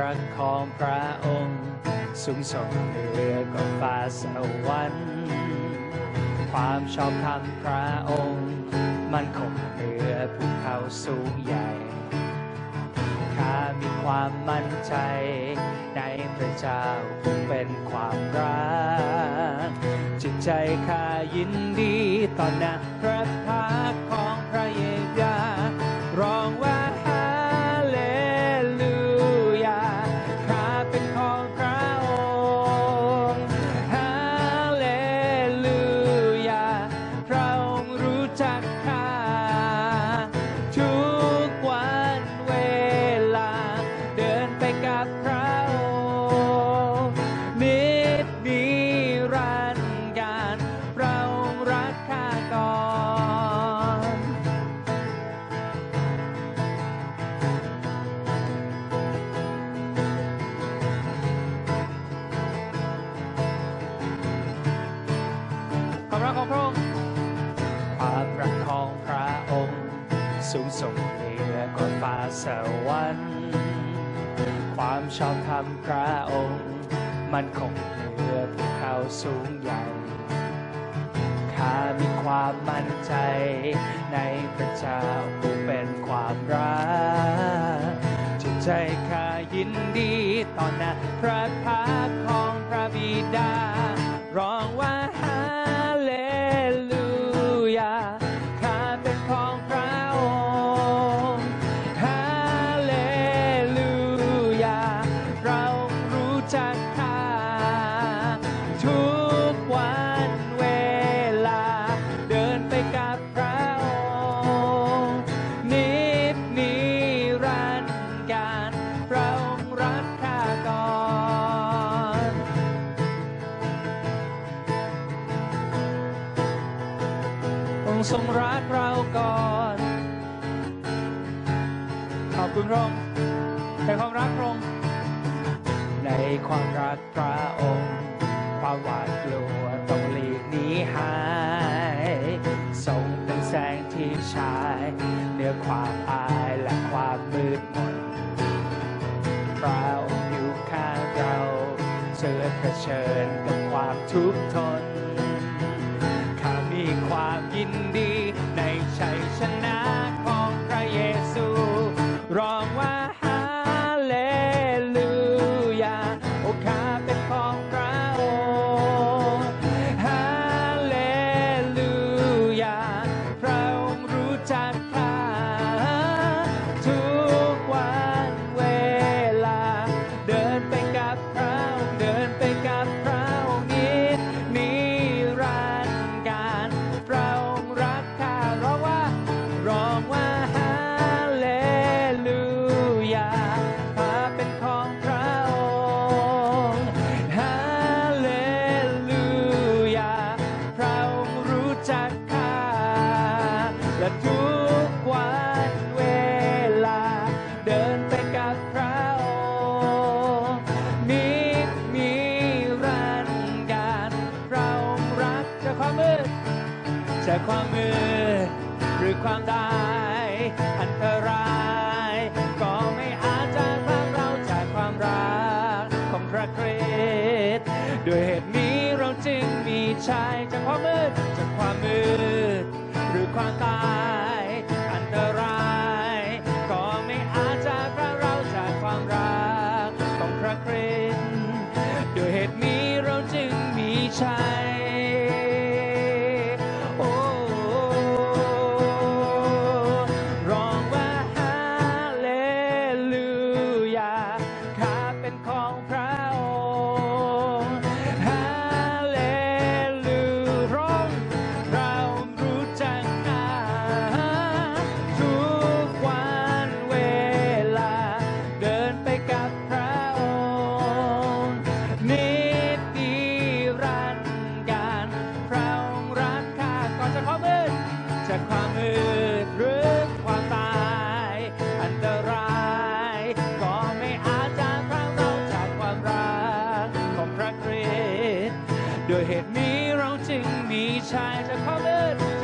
รักของพระองค์ สูงส่งเหนือกว่าฟ้าสวรรค์ความชอบธรรมพระองค์ มันคงเหนือภูเขาสูงใหญ่ข้ามีความมั่นใจ ในพระเจ้าผู้เป็นความรักจิตใจข้ายินดีต่อหน้าพระพักตร์ของ สูงส่งเหนือกว่าฟ้าสวรรค์ความชอบธรรมพระองค์ มันคงเหนือภูเขาสูงใหญ่ข้ามีความมั่นใจในพระเจ้าผู้เป็นความรักจิตใจข้ายินดีต่อหน้าพระพักของพระบิดา ทรงรักเราก่อน ขอบคุณพระองค์ในความรักพระองค์ในความรักพระองค์ความหวาดกลัวต้องหลีกหนีหายทรงเป็นแสงที่ฉายเหนือความอายและความมืดมนพระองค์อยู่ข้างเราเสือเผชิญกับความทุกข์ทนข้ามีความ ยินดี จากความมืดหรือความได้ อันตราย ก็ไม่อาจจะพรากเราจากความรักของพระคริสต์ด้วยเหตุนี้เราจึงมีชัย ด้วยเหตุนี้เราจึงมีชายจะกพ่อเลิศ